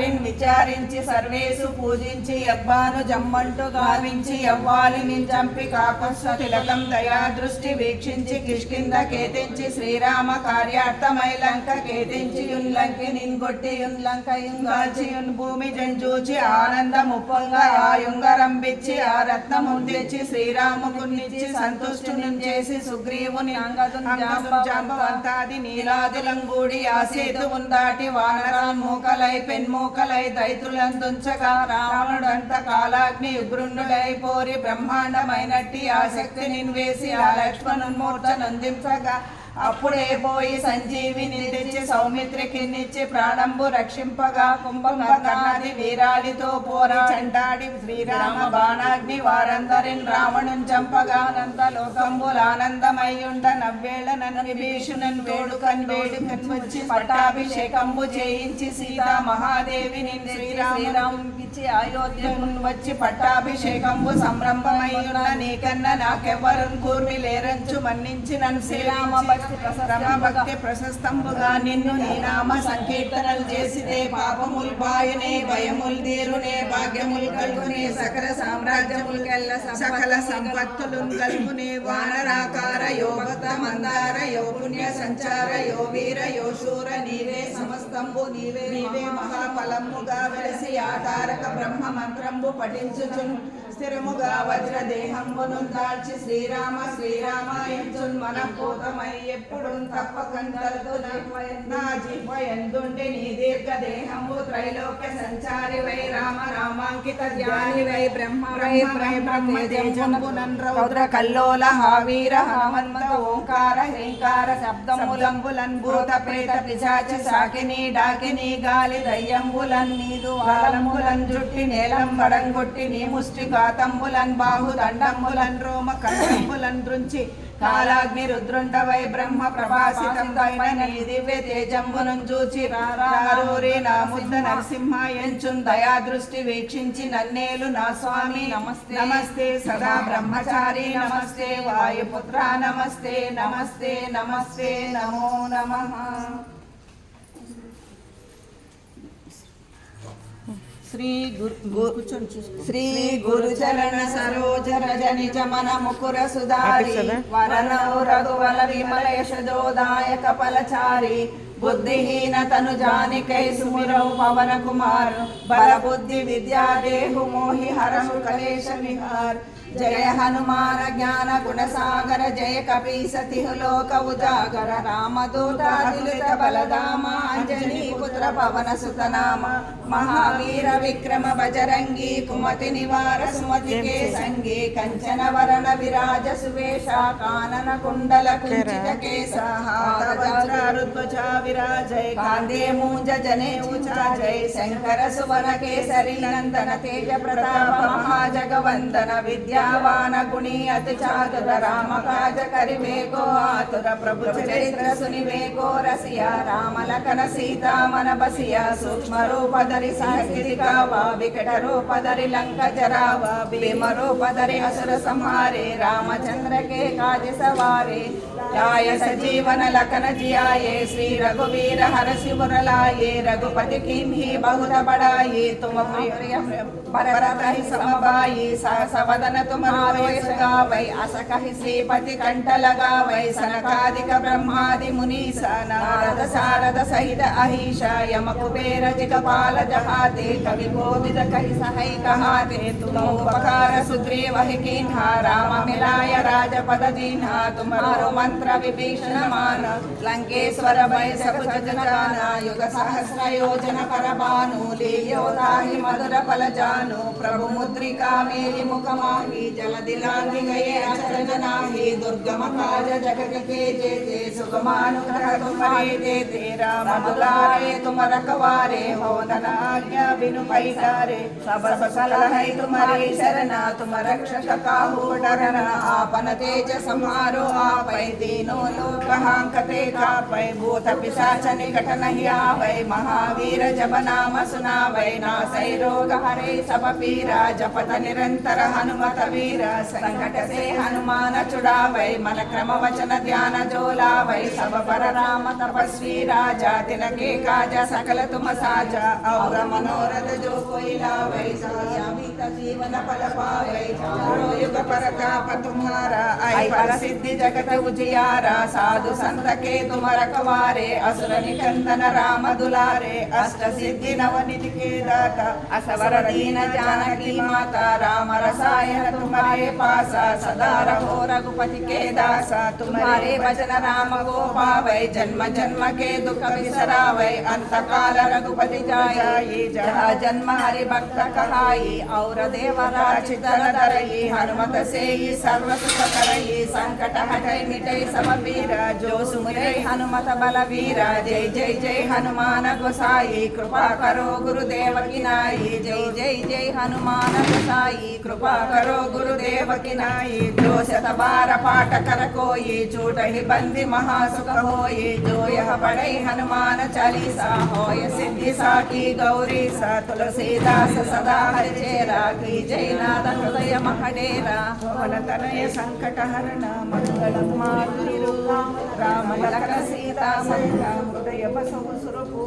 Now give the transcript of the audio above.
వారిని విచారించి సర్వేసు పూజించి అబ్బాను జమ్మంటూ గావించి యవ్వాలిని చంపి కాపస్వ తిలకం దయా దృష్టి వీక్షించి కిష్కింద కేతించి శ్రీరామ కార్యార్థమై లంక కేతించి యున్లంకి నిన్గొట్టి యున్లంక యుంగాల్చి యున్ భూమి జంజూచి ఆనందము ఆ ఆయుంగరంబిచ్చి ఆ రత్నముందించి శ్రీరాముకునిచ్చి సంతుష్టుని చేసి సుగ్రీవుని అంగదు జాంబవంతాది నీలాదిలంగూడి ఆ వానరా మూకలై పెన్మూ మూకలై పెన్మూకలై రావణుడంత కాలాగ్ని ఉగ్రుండుడై పోరి బ్రహ్మాండమైనట్టి ఆ శక్తి వేసి ఆ లక్ష్మణున్మూర్త నందించగా అప్పుడే పోయి సంజీవిని తెచ్చి సౌమిత్రి కిన్నిచ్చి ప్రాణంబు రక్షింపగా కుంభకర్ణాది వీరాళితో పోరా చంటాడి శ్రీరామ బాణాగ్ని వారందరిని రావణుని చంపగా అనంత లోకంబుల ఆనందమయ్యుండ నవ్వేళ నన్ను విభీషణన్ వేడుకన్ వేడుకన్ వచ్చి పట్టాభిషేకంబు చేయించి సీతా మహాదేవిని శ్రీరాముకిచ్చి అయోధ్య వచ్చి పట్టాభిషేకంబు సంరంభమయ్యున్న నీకన్నా నాకెవ్వరు కూర్మి లేరంచు మన్నించి నన్ను శ్రీరామ భక్తి భక్తి ప్రశస్తంబుగా నిన్ను నీ నామ సంకీర్తనలు చేసితే పాపముల్ బాయునే భయముల్ తీరునే భాగ్యముల్ కలుగునే సకల సామ్రాజ్యముల్ కల్ల సకల సంపత్తులు కలుగునే వానరాకార యోగత మందార యో పుణ్య సంచార యో వీర యో శూర నీవే సమస్తంబు నీవే నీవే మహాఫలముగా వెలసి ఆ బ్రహ్మ మంత్రంబు పఠించుచును. స్థిరముగా వజ్ర దేహంబును దాల్చి శ్రీరామ శ్రీరామ ఎంచున్ మన పూతమై ఎప్పుడు తప్పకంతలతో నా జీవ ఎందుండి నీ దీర్ఘ దేహము త్రైలోక్య సంచారి వై రామ రామాంకిత ధ్యాని వై బ్రహ్మ వై బ్రహ్మ రౌద్ర కల్లోల హావీర హనుమంత ఓంకార హ్రీంకార శబ్దములంబులన్ భూత ప్రేత పిశాచ సాకిని డాకిని గాలి దయ్యంబులన్ నీదు వాలంబులన్ జుట్టి నేలం వడంగొట్టి నీ ముష్టి ఘాతంబులన్ బాహు దండంబులన్ రోమ కండంబులన్ దృంచి కాలాగ్ని రుద్రుండవై బ్రహ్మ ప్రభాసితం నీ దివ్య తేజంబును చూచి రారూరి నా ముద్ద నరసింహ ఎంచున్ దయా దృష్టి వీక్షించి నన్నేలు నా స్వామి. నమస్తే. నమస్తే సదా బ్రహ్మచారి. నమస్తే వాయుపుత్ర. నమస్తే నమస్తే నమస్తే నమో నమః. శ్రీ గురు శ్రీ గురుచరణ సరోజ రజ నిజ మన ముకుర సుధారి. వరనౌ రఘువల విమల యశోదాయక ఫలచారి బుద్ధిహీన తను జానికై సుమిరౌ పవన కుమార్. బల బుద్ధి విద్యా దేహు మోహి హరము కలేశ విహార్. జయ హనుమాన జ్ఞాన గుణ సాగర జయ కపి సతి లోక ఉజాగర. రామదూతాదిలిత బలదామ అంజనీ పవన సుతనామ మహావీర విక్రమ బజరంగి కుమతి నివార సుమతి కే సంగి కంచన వరణ విరాజ సువేష కానన కుండల కుంచిత मरुत्वचा विराजय कान्दे मूञ्जने उचाजय शङ्कर सुवन केसरि नन्दन तेज प्रताप महाजगवन्दन विद्यावान गुणी अति चातुर राम काज करिवेको आतुर प्रभु चरित्र सुनिवेको रसिया राम लखन सीता मन बसिया सूक्ष्म रूप धरि संस्कृतिका वा विकट रूप धरि लंक जरा वा भीम रूप धरि असुर संहारे रामचंद्र के काज सवारे लाय सजीवन लखन जियाये శ్రీ రఘువీర హర శివరలాయే రఘుపతి కిం హి బహుర బడాయే తుమ పరరహి సమబాయి సహసవదన తుమరావేశగావై అసకహి శ్రీపతి కంటలగావై సనకాదిక బ్రహ్మాది మునీస నారద సారద సహిత అహీష యమ కుబేర జగపాల జహాతే కవి గోవిద కహి సహై కహాతే తుమోపకార సుగ్రీవ హి కిన్హా రామ మిలాయ రాజపద జీన్హా తుమారో మంత్ర విభీషణ మాన లంకేశ ఈశ్వర భయ సభజనగాన యుగ సహస్ర యోజన పరమాను లీయోతాహి మధుర ఫలజాను ప్రభు ముద్రికా మేలి ముఖమాహి జలదిలాంగి గయే भानु लील्यो ताहि मधुर फल जानु प्रभु मुद्रिका मेरी मुख माही जल दिलांगी गए अचरज नाही दुर्गम काज जगत के जेते सुगमानुग्रह तुम्हारे देते राम दुलारे तुम रखवारे हो धन आज्ञा बिनु पैसारे सब सकल है तुम्हारी शरणा तुम रक्षक काहू डरना आपन तेज समारो आपै दीनो लोकहांकते कापै भूत पिशाच निकट नहीं आवै महावीर जब नाम सुनावै नासै रोग हरे सब पीरा जपत निरंतर हनुमत वीर संकट से हनुमान छुड़ावै मन क्रम वचन ध्यान जो लावै सब पर राम तपस्वी राजा तिनके काज सकल तुम साजा और मनोरथ जो कोई लावै सामित जीवन फल पावै चारो युग परताप तुम्हारा आई पर सिद्धि जगत उजियारा साधु संत के तुम रखवारे असुर निकंदन राम दुलारे अष्ट सिद्धि नवनिधि के दाता असवर दीन जानकी माता राम रसायन तुम्हारे पासा सदा रहो रघुपति के दासा तुम्हारे भजन राम को पावै जन्म जन्म के दुख बिसरावै अंत काल रघुपति जाई जहाँ जन्म हरि भक्त कहाई और देवरा चितन धरई हनुमत से ही सर्व सुख करई संकट हटै मिटै सब पीरा जो सुमरे हनुमत बल वीरा जय जय जय हनुमान गोसाई कृपा करो गुरुदेव की नाई जय जय जय हनुमान गोसाई कृपा करो गुरुदेव की नाई जो शत बार पाठ कर कोई छूट ही बंदी महासुख होई जो यह पढ़े हनुमान चालीसा होय सिद्धि साकी गौरी सा तुलसीदास सदा हरिचेरा की जय नाथ हृदय महडेरा पवन तनय संकट हरण मंगलम मातुरु राम लखन सीता सहिता हृदय बसव सुरभु